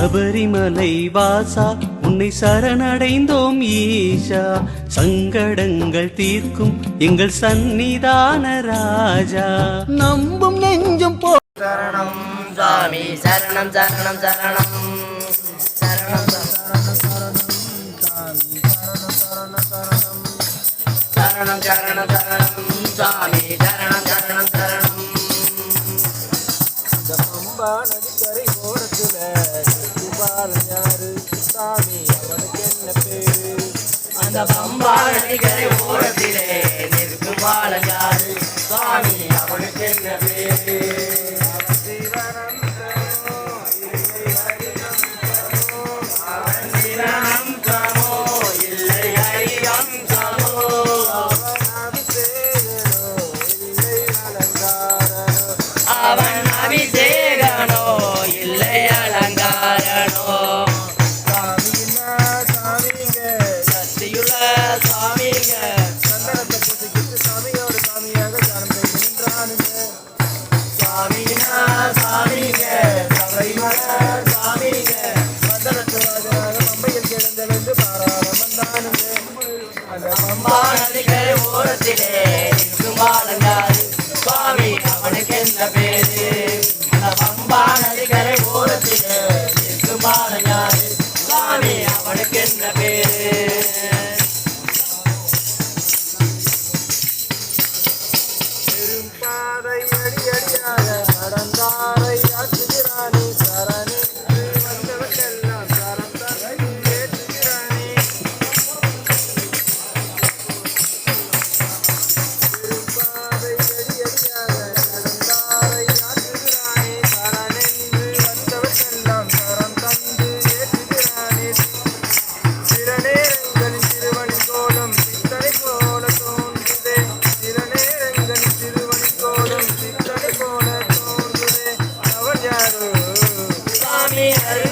சபரிமலை வாசா உன்னை சரணடைந்தோம் ஈஷா. சங்கடங்கள் தீர்க்கும் எங்கள் சந்நிதான ராஜா. நம்பும் நெஞ்சும் போ சரணம் சாமி சரணம் சரணம் சரணம். சரணம் சரணம் சரணம் சாமி சாமி அவனுக்கு என்ன பேரு? அந்த பம்பா ஓரத்திலே நிற்கும் வாழங்கா அம்பானதுக்கு ஓரத்திலே திருமாலங்காரு சுவாமி அவனுக்கு என்ன பேரு? அம்பானது கரை ஓரத்திலே திருமாலங்காரு சுவாமி அவனுக்கு என்ன பேரு?